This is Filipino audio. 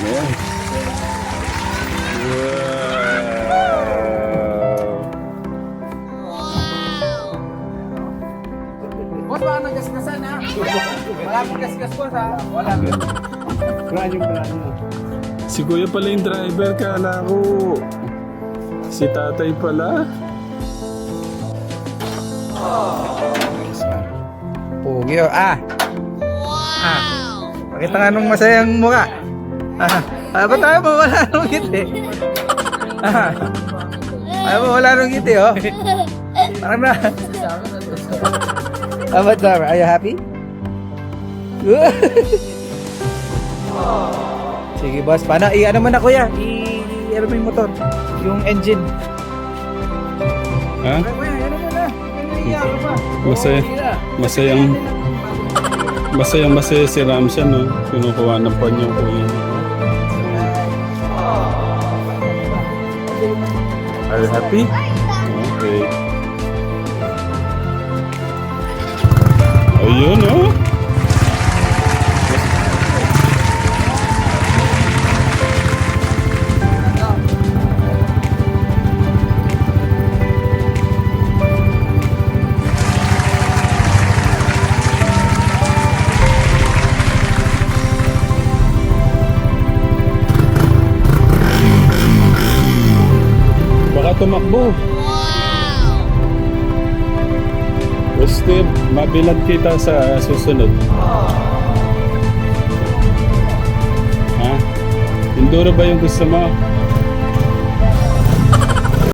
Ayan. Wow! Boss, baka nagasgasan ha? Wala pong gasgas boss ha? Wala. Si kuya pala yung driver, kala ko. Si tatay pala. Pugi oh. Ah! Ah! Pakita nga nung masayang mukha. Ah! Ah, ba't tayo mo wala nung ngiti? Ah! Ayaw mo wala nung ngiti oh. Parang na. Ah, what's up? Are you happy? Sige boss, paano? I-ano mo na kuya? I-ano mo yung motor? Yung engine. Ha? Kuya, ano? Ano? Masaya, masayang, masayang masaya si Ramshan, no? Kinukuha ng pa niya ko yun. Are you happy? Okay. Ayun, oh. Tumakbo. Gusto, mabilag kita sa susunod. Ha? Enduro ba yung gusto mo?